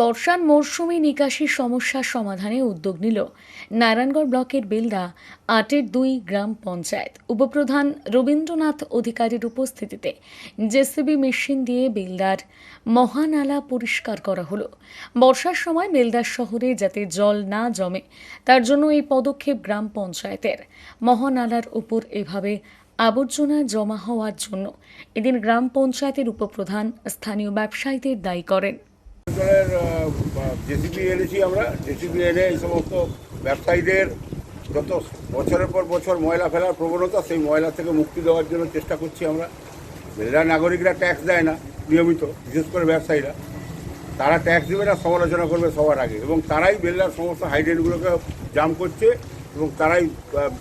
বর্ষার মরশুমে নিকাশির সমস্যার সমাধানে উদ্যোগ নিল নারায়ণগড় ব্লকের বেলদা আটের দুই গ্রাম পঞ্চায়েত। উপপ্রধান রবীন্দ্রনাথ অধিকারীর উপস্থিতিতে জেসিবি মেশিন দিয়ে বেলদার মহানালা পরিষ্কার করা হলো। বর্ষার সময় বেলদার শহরে যাতে জল না জমে, তার জন্য এই পদক্ষেপ গ্রাম পঞ্চায়েতের। মহানালার উপর এভাবে আবর্জনা জমা হওয়ার জন্য এদিন গ্রাম পঞ্চায়েতের উপপ্রধান স্থানীয় ব্যবসায়ীদের দায়ী করেন। অঞ্চলের জেসিপি এনেছি আমরা। জেসিপি এনে এই সমস্ত ব্যবসায়ীদের যত বছরের পর বছর ময়লা ফেলার প্রবণতা, সেই ময়লা থেকে মুক্তি দেওয়ার জন্য চেষ্টা করছি আমরা। বেলদার নাগরিকরা ট্যাক্স দেয় না, নিয়মিত, বিশেষ করে ব্যবসায়ীরা। তারা ট্যাক্স দেবে না, সমালোচনা করবে সবার আগে। এবং তারাই বেলদার সমস্ত হাইড্রেনগুলোকে জাম করছে এবং তারাই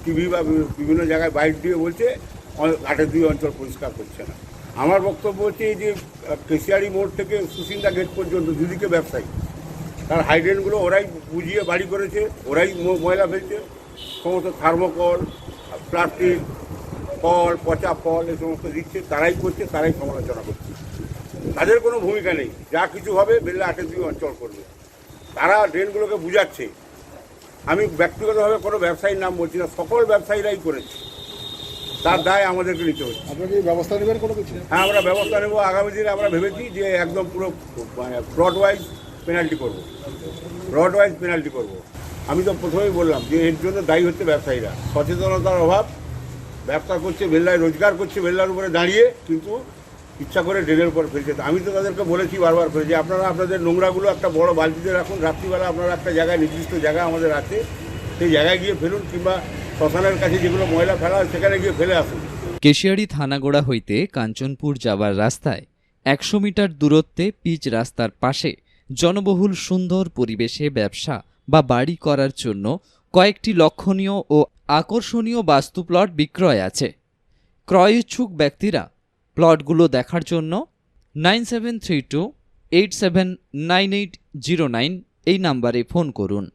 টিভি বা বিভিন্ন জায়গায় বাইক দিয়ে বলছে আটের দুই অঞ্চল পরিষ্কার করছে না। আমার বক্তব্য হচ্ছে এই যে কেশিয়ারি মোড় থেকে সুসিন্দা গেট পর্যন্ত, দুদিকে ব্যবসায়ী। তার হাইড্রেনগুলো ওরাই বুঝিয়ে বাড়ি করেছে, ওরাই ময়লা ফেলছে। সমস্ত থার্মোকল, প্লাস্টিক, ফল, পচা ফল, এই সমস্ত দিচ্ছে, তারাই করছে, তারাই সমালোচনা করছে। তাদের কোনো ভূমিকা নেই। যা কিছু হবে, বেল্লা আটের দুই অঞ্চল করবে। তারা ড্রেনগুলোকে বুঝাচ্ছে। আমি ব্যক্তিগতভাবে কোনো ব্যবসায়ীর নাম বলছি না, সকল ব্যবসায়ীরাই করেছে। তার দায় আমাদেরকে নিতে হচ্ছে। আপনারা ব্যবস্থা নেবেন কোনো কিছু? হ্যাঁ আমরা ব্যবস্থা নেব আগামী দিনে আমরা ভেবেছি যে একদম পুরো মানে ব্রড ওয়াইজ পেনাল্টি করব। ব্রড ওয়াইজ পেনাল্টি করব। আমি তো প্রথমেই বললাম যে এর জন্য দায়ী হচ্ছে ব্যবসায়ীরা। সচেতনতার অভাব ব্যবসা করছে বেল্লায় রোজগার করছে বেল্লার উপরে দাঁড়িয়ে কিন্তু ইচ্ছা করে ড্রেনের উপর ফেলছে। আমি তো তাদেরকে বলেছি বারবার করে যে আপনারা আপনাদের নোংরাগুলো একটা বড় বালতিতে রাখুন রাত্রিবেলা আপনারা একটা জায়গায় নির্দিষ্ট জায়গা আমাদের আছে সেই জায়গায় গিয়ে ফেলুন কিংবা শ্মশানের কাছে যেগুলো ময়লা ফেলা সেখানে গিয়ে ফেলে আসুন। কেশিয়ারি থানাগোড়া হইতে কাঞ্চনপুর যাবার রাস্তায় একশো মিটার দূরত্বে পিচ রাস্তার পাশে জনবহুল সুন্দর পরিবেশে ব্যবসা বা বাড়ি করার জন্য কয়েকটি লক্ষণীয় ও আকর্ষণীয় বাস্তু প্লট বিক্রয় আছে। ক্রয় ইচ্ছুক ব্যক্তিরা প্লটগুলো দেখার জন্য nine seven three two eight seven nine eight zero nine এই নাম্বারে ফোন করুন।